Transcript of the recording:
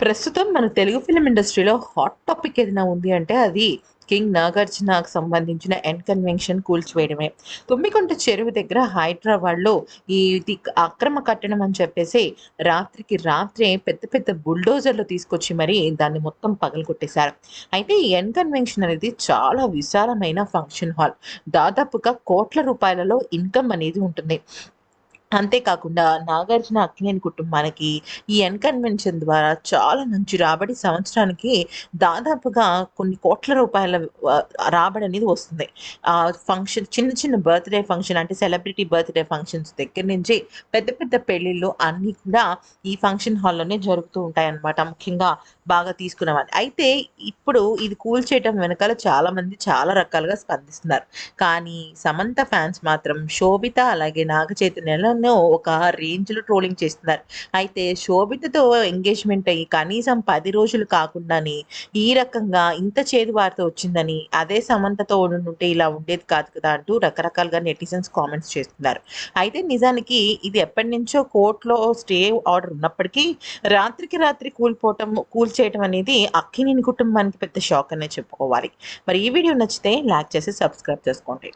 ప్రస్తుతం మన తెలుగు ఫిలిం ఇండస్ట్రీలో హాట్ టాపిక్ ఏదైనా ఉంది అంటే అది కింగ్ నాగార్జునకు సంబంధించిన ఎన్ కన్వెన్షన్ కూల్చివేయడమే. తుమ్మికొంట చెరువు దగ్గర హైదరాబాద్లో ఈ అక్రమ కట్టడం అని చెప్పేసి రాత్రికి రాత్రే పెద్ద పెద్ద బుల్డోజర్లు తీసుకొచ్చి మరి దాన్ని మొత్తం పగలగొట్టేశారు. అయితే ఈ ఎన్ కన్వెన్షన్ అనేది చాలా విశాలమైన ఫంక్షన్ హాల్ దాదాపుగా కోట్ల రూపాయలలో ఇన్కమ్ అనేది ఉంటుంది. అంతేకాకుండా నాగార్జున అక్కినేని కుటుంబానికి ఈ ఎన్కన్వెన్షన్ ద్వారా చాలా మంచి రాబడి సంవత్సరానికి దాదాపుగా కొన్ని కోట్ల రూపాయల రాబడి అనేది వస్తుంది. ఆ ఫంక్షన్ చిన్న చిన్న బర్త్డే ఫంక్షన్ అంటే సెలబ్రిటీ బర్త్డే ఫంక్షన్స్ దగ్గర నుంచి పెద్ద పెద్ద పెళ్ళిళ్ళు అన్నీ కూడా ఈ ఫంక్షన్ హాల్లోనే జరుగుతూ ఉంటాయి అన్నమాట ముఖ్యంగా బాగా తీసుకునేవాళ్ళు. అయితే ఇప్పుడు ఇది కూల్ చేయటం వెనకాల చాలా మంది చాలా రకాలుగా స్పందిస్తున్నారు. కానీ సమంత ఫ్యాన్స్ మాత్రం శోభిత అలాగే నాగ చైతన్యలను ఒక రేంజ్లో ట్రోలింగ్ చేస్తున్నారు. అయితే శోభితతో ఎంగేజ్మెంట్ అయ్యి కనీసం పది రోజులు కాకుండానే ఈ రకంగా ఇంత చేదు వార్త వచ్చిందని అదే సమంతతో ఉండుంటే ఇలా ఉండేది కాదు కదా అంటూ రకరకాలుగా నెటిజన్స్ కామెంట్స్ చేస్తున్నారు. అయితే నిజానికి ఇది ఎప్పటి నుంచో కోర్టులో స్టే ఆర్డర్ ఉన్నప్పటికీ రాత్రికి రాత్రి కూలిపోవటం కూల్ చేయటం అనేది అక్కినేని కుటుంబానికి పెద్ద షాక్ అనే చెప్పుకోవాలి. మరి ఈ వీడియో నచ్చితే లైక్ చేసి సబ్స్క్రైబ్ చేసుకోండి.